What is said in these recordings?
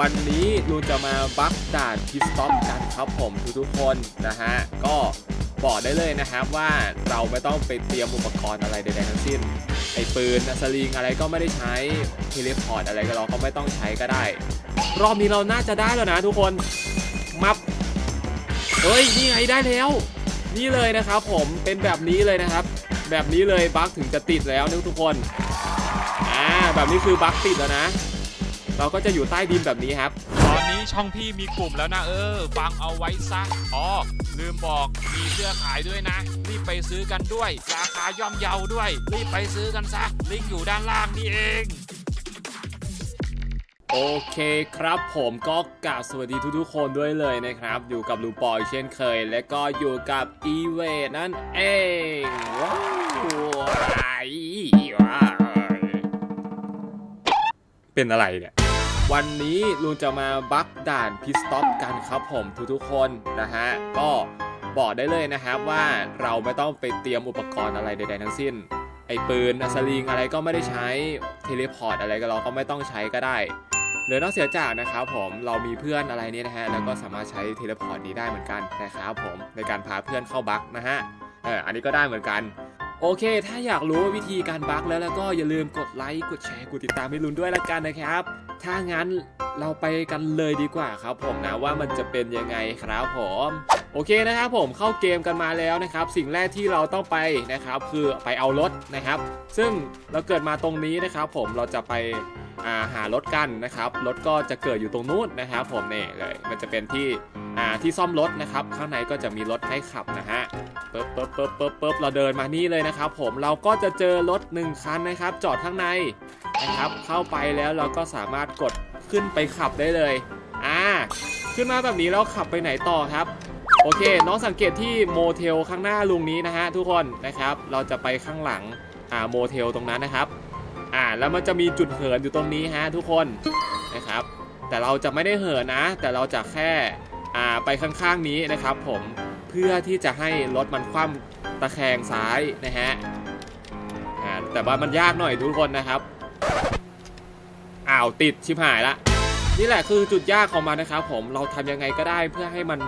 วันนี้ลุงจะมาบักด่านพิสต็อปกันครับผมทุกๆคนนะฮะ ก็บอกได้เลยนะครับว่าเราไม่ต้องไปเตรียมอุปกรณ์อะไรใดๆทั้งสิ้น ไอ้ปืนสลิงอะไรก็ไม่ได้ใช้เทเลพอร์ตอะไรก็เราก็ไม่ต้องใช้ก็ได้ รอบนี้เราน่าจะได้แล้วนะทุกคน มับเฮ้ยนี่ไงได้แล้ว นี่เลยนะครับผมเป็นแบบนี้เลยนะครับ แบบนี้เลยบั๊กถึงจะติดแล้วนะทุกคนอ่าแบบนี้คือบั๊กติดแล้วนะ เราก็จะอยู่ใต้ดินแบบนี้ครับ ตอนนี้ช่องพี่มีกลุ่มแล้วนะเออฟังเอาไว้ซะอ๋อลืมบอกมีเสื้อขายด้วยนะ รีบไปซื้อกันด้วย ราคาย่อมเยาด้วย รีบไปซื้อกันซะลิงก์อยู่ด้านล่างนี่เองโอเคครับผมก็กราบสวัสดีทุกๆคนด้วยเลยนะครับ อยู่กับลุงปอยเช่นเคย และก็อยู่กับอีเวนั่นเองว้าวว้าวเป็นอะไรเนี่ย วันนี้ลุงจะมาบักด่านพิสต็อปกันครับผมทุกๆคนนะฮะก็บอกได้เลยนะครับว่าเราไม่ต้องไปเตรียมอุปกรณ์อะไรใดๆทั้งสิ้น ไอ้ปืนอสลิงอะไรก็ไม่ได้ใช้เทเลพอร์ตอะไรก็เราก็ไม่ต้องใช้ก็ได้หรือนอกเสียจากนะครับผมเรามีเพื่อนอะไรเนี่ยนะฮะแล้วก็สามารถใช้เทเลพอร์ตนี้ได้เหมือนกันนะครับผมในการพาเพื่อนเข้าบักนะฮะเอออันนี้ก็ได้เหมือนกัน โอเค ถ้าอยากรู้วิธีการบักแล้วแล้วก็อย่าลืมกดไลค์กดแชร์กดติดตามให้ลุนด้วยละกันนะครับ ถ้างั้นเราไปกันเลยดีกว่าครับผมนะว่ามันจะเป็นยังไงครับผมโอเคนะครับผมเข้าเกมกันมาแล้วนะครับ สิ่งแรกที่เราต้องไปนะครับ คือไปเอารถนะครับ ซึ่งเราเกิดมาตรงนี้นะครับ ผมเราจะไปาหารถกันนะครับรถก็จะเกิดอยู่ตรงนู้นนะครับ ผมเนี่เลย มันจะเป็นที่ อ่าที่ซ่อมรถนะครับ ข้างในก็จะมีรถให้ขับนะฮะปึ๊บปึ๊บปึ๊บปึ๊บปึ๊บเราเดินมานี่เลยนะครับ ผมเราก็จะเจอรถหนึ่งคันนะครับ จอดข้างในนะครับ เข้าไปแล้วเราก็สามารถกดขึ้นไปขับได้เลยอ่าขึ้นมาแบบนี้แล้วขับไปไหนต่อครับโอเค น้องสังเกตที่โมเทลข้างหน้าลุงนี้นะฮะทุกคนนะครับ เราจะไปข้างหลังอ่าโมเทลตรงนั้นนะครับอ่าแล้วมันจะมีจุดเหินอยู่ตรงนี้ฮะทุกคนนะครับ แต่เราจะไม่ได้เหินนะ แต่เราจะแค่ ไปข้างๆนี้นะครับผมเพื่อที่จะให้รถมันคว่ำตะแคงซ้ายนะฮะแต่ว่ามันยากหน่อยทุกคนนะครับอ้าวติดชิบหายละนี่แหละคือจุดยากของมันนะครับผมเราทำยังไงก็ได้เพื่อให้มัน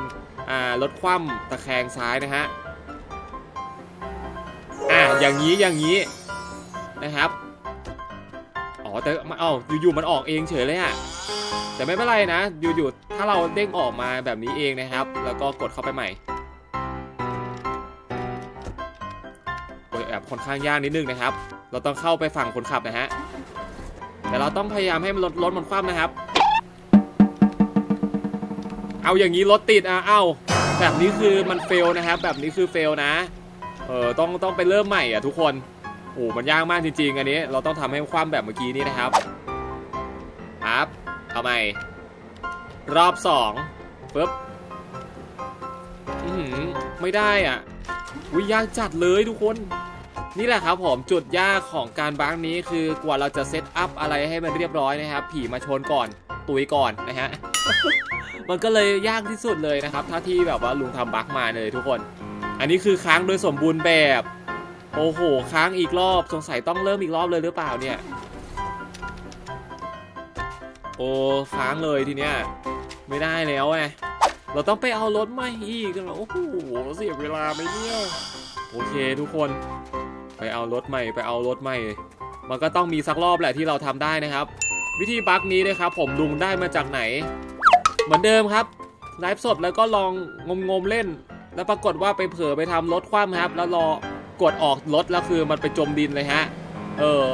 ลดคว่ำตะแคงซ้ายนะฮะอ่าอย่างนี้อย่างนี้นะครับอ๋อแต่มาเอ้าอยู่ๆมันออกเองเฉยเลยอะ แต่ไม่เป็นไรนะ อยู่ๆ ถ้าเราเด้งออกมาแบบนี้เองนะครับ แล้วก็กดเข้าไปใหม่โอ้ยแอบค่อนข้างยากนิดนึงนะครับ เราต้องเข้าไปฝั่งคนขับนะฮะ แต่เราต้องพยายามให้มันรถรถมันคว่ำนะครับ เอาอย่างนี้รถติดอะ เอ้าแบบนี้คือมันเฟลนะครับ แบบนี้คือเฟลนะ เออต้องต้องไปเริ่มใหม่อะทุกคน โอ้มันยากมากจริงๆ อันนี้ เราต้องทำให้คว่ำแบบเมื่อกี้นี้นะครับ ครับ ใหม่ รอบสองปึ๊บอือหือไม่ได้อะอุ้ยากจัดเลยทุกคน นี่แหละครับผมจุดยากของการบังนี้คือกว่าเราจะเซตอัพอะไรให้มันเรียบร้อยนะครับ ผีมาชนก่อนตุยก่อนนะฮะ มันก็เลยยากที่สุดเลยนะครับ ถ้าที่แบบว่าลุงทำบักมาเลยทุกคน อันนี้คือค้างโดยสมบูรณ์แบบ โอ้โห ค้างอีกรอบสงสัยต้องเริ่มอีกรอบเลยหรือเปล่าเนี่ย โอ้ค้างเลยทีเนี้ยไม่ได้แล้วไงเราต้องไปเอารถใหม่อีกแล้วโอ้โหเสียเวลาไหมเนี่ยโอเคทุกคนไปเอารถใหม่ไปเอารถใหม่ มันก็ต้องมีสักรอบแหละที่เราทำได้นะครับ วิธีบั๊กนี้นะครับ ผมลุงได้มาจากไหน เหมือนเดิมครับไลฟ์สดแล้วก็ลองงมงมเล่น แล้วปรากฏว่าไปเผลอไปทำรถคว่ำครับ แล้วรอกดออกรถแล้วคือมันไปจมดินเลยฮะ เออ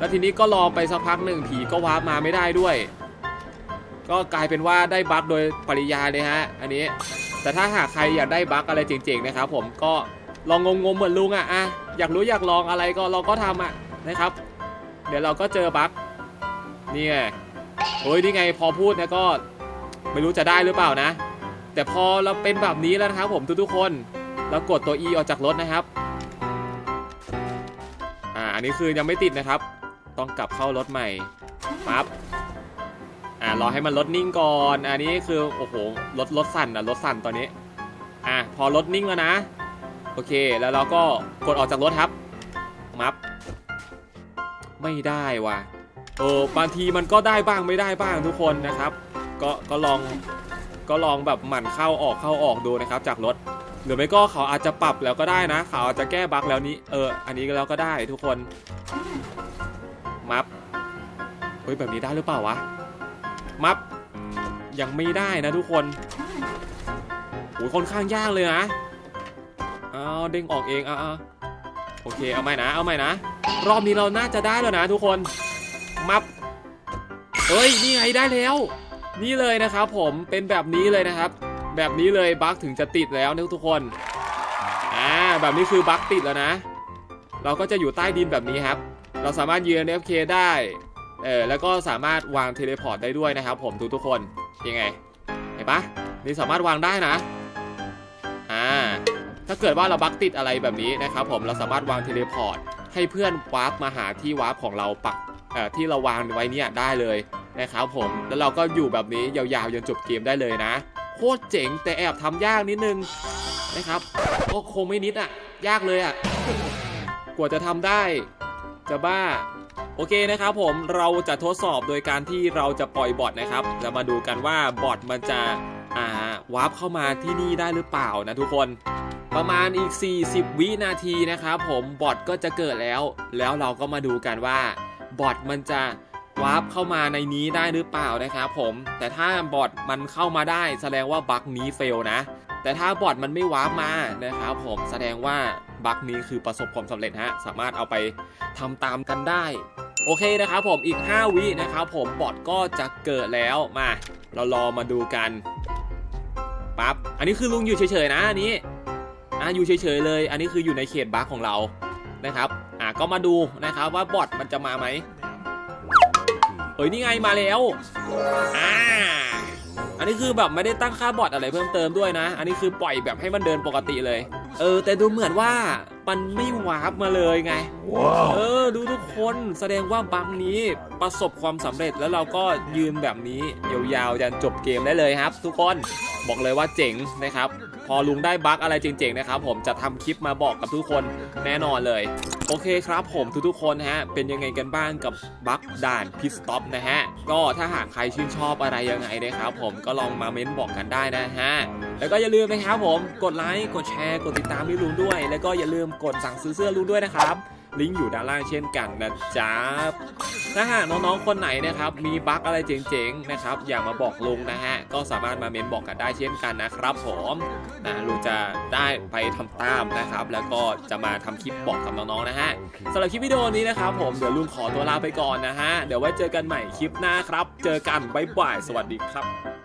แล้วทีนี้ก็รอไปสักพักหนึ่งผีก็วาร์ปมาไม่ได้ด้วย ก็กลายเป็นว่าได้บั๊กโดยปริยายเลยฮะ อันนี้ แต่ถ้าหากใครอยากได้บั๊กอะไรเจ๋งๆนะครับผมก็ลองงมๆเหมือนลุงอะอะอยากรู้อยากลองอะไรก็เราก็ทำอะนะครับ เดี๋ยวเราก็เจอบั๊กนี่ไงโอ้ยนี่ไงพอพูดนี่ยก็ไม่รู้จะได้หรือเปล่านะ แต่พอเราเป็นแบบนี้แล้วนะครับผมทุกๆคนเรากดตัว E ออกจากรถนะครับ อ่า อันนี้คือยังไม่ติดนะครับ ต้องกลับเข้ารถใหม่ปั๊บอ่ารอให้มันลดนิ่งก่อน อันนี้คือโอ้โหรถรถสั่นอะรถสั่นตอนนี้อะพอรถนิ่งแล้วนะ โอเคแล้วเราก็กดออกจากรถครับมับ ไม่ได้ว่ะเออบางทีมันก็ได้บ้างไม่ได้บ้างทุกคนนะครับ ก็ก็ลองก็ลองแบบหมั่นเข้าออกเข้าออกดูนะครับจากรถหรือไม่ก็เขาอาจจะปรับแล้วก็ได้นะ เขาอาจจะแก้บั๊กแล้วนี้เอออันนี้ก็แล้วก็ได้ทุกคน มัฟเฮ้ยแบบนี้ได้หรือเปล่าวะ มัฟยังไม่ได้นะทุกคนโอ้ยค่อนข้างยากเลยนะเอาเด้งออกเองเอาเอาโอเคเอาใหม่นะ เอาใหม่นะ รอบนี้เราน่าจะได้แล้วนะทุกคน มับเฮ้ยนี่ไงได้แล้ว นี่เลยนะครับผมเป็นแบบนี้เลยนะครับ แบบนี้เลยบั๊กถึงจะติดแล้วนะทุกคนอ่าแบบนี้คือบั๊กติดแล้วนะ เราก็จะอยู่ใต้ดินแบบนี้ครับ เราสามารถยืน FK ได้ เออแล้วก็สามารถวางเทเลพอร์ตได้ด้วยนะครับ ผมทุกทุกคนยังไง เห็นปะนี่สามารถวางได้นะ อ่า ถ้าเกิดว่าเราบักติดอะไรแบบนี้นะครับ ผมเราสามารถวางเทเลพอร์ตให้เพื่อนวาร์ปมาหาที่วาร์ปของเราปักเอ่อที่เราวางไว้เนี่ยได้เลยนะครับผม แล้วเราก็อยู่แบบนี้ยาวๆจนจบเกมได้เลยนะ โคตรเจ๋งแต่แอบทำยากนิดนึงนะครับก็คงไม่นิดอะยากเลยอะกว่าจะทำได้ จะบ้า โอเคนะครับผมเราจะทดสอบโดยการที่เราจะปล่อยบอทนะครับ จะมาดูกันว่าบอทมันจะอ่าวาร์ปเข้ามาที่นี่ได้หรือเปล่านะทุกคนประมาณอีก 40 วินาทีนะครับผมบอทก็จะเกิดแล้ว แล้วเราก็มาดูกันว่าบอทมันจะวาร์ปเข้ามาในนี้ได้หรือเปล่านะครับผมแต่ถ้าบอทมันเข้ามาได้แสดงว่าบั๊กนี้เฟลนะ แต่ถ้าบอทมันไม่วาร์ปมานะครับผมแสดงว่า บั๊กนี้คือประสบความสำเร็จฮะ สามารถเอาไปทำตามกันได้ โอเคนะครับผมอีก 5 วินะครับผมบอทก็จะเกิดแล้วมา เรารอมาดูกันปั๊บอันนี้คือลุงอยู่เฉยๆนะอันนี้อะอยู่เฉยๆเลย อันนี้คืออยู่ในเขตบั๊กของเรานะครับอะก็มาดูนะครับว่าบอทมันจะมาไหมเฮ้ยนี่ไงมาแล้วอ่าอันนี้คือแบบไม่ได้ตั้งค่าบอทอะไรเพิ่มเติมด้วยนะ อันนี้คือปล่อยแบบให้มันเดินปกติเลย เออ แต่ดูเหมือนว่ามันไม่วาร์ปมาเลยไง เออ ดูทุกคนแสดงว่าบังนี้ประสบความสำเร็จแล้วเราก็ยืนแบบนี้ยาวๆจนจบเกมได้เลยครับ ทุกคนบอกเลยว่าเจ๋งนะครับ พอลุงได้บั๊กอะไรเจ๋งๆนะครับ ผมจะทำคลิปมาบอกกับทุกคนแน่นอนเลย โอเคครับผมทุกๆคนฮะเป็นยังไงกันบ้างกับบัคด่านพิสต็อปนะฮะก็ถ้าหากใครชื่นชอบอะไรยังไงนะครับผมก็ลองมาเม้นบอกกันได้นะฮะแล้วก็อย่าลืมนะครับผมกดไลค์กดแชร์กดติดตามพี่ลุงด้วย แล้วก็อย่าลืมกดสั่งซื้อเสื้อลุงด้วยนะครับ ลิงก์อยู่ด้านล่างเช่นกันนะจ๊ะถ้าหากน้องๆคนไหนนะครับมีบั๊กอะไรเจ๋งๆนะครับอย่ามาบอกลุงนะฮะก็สามารถมาเมนบอกกันได้เช่นกันนะครับผมนะลุงจะได้ไปทำตามนะครับ แล้วก็จะมาทำคลิปบอกกับน้องๆนะฮะสำหรับคลิปวิดีโอนี้นะครับผมเดี๋ยวลุงขอตัวลาไปก่อนนะฮะเดี๋ยวไว้เจอกันใหม่คลิปหน้าครับ เจอกันบ๊ายบายสวัสดีครับ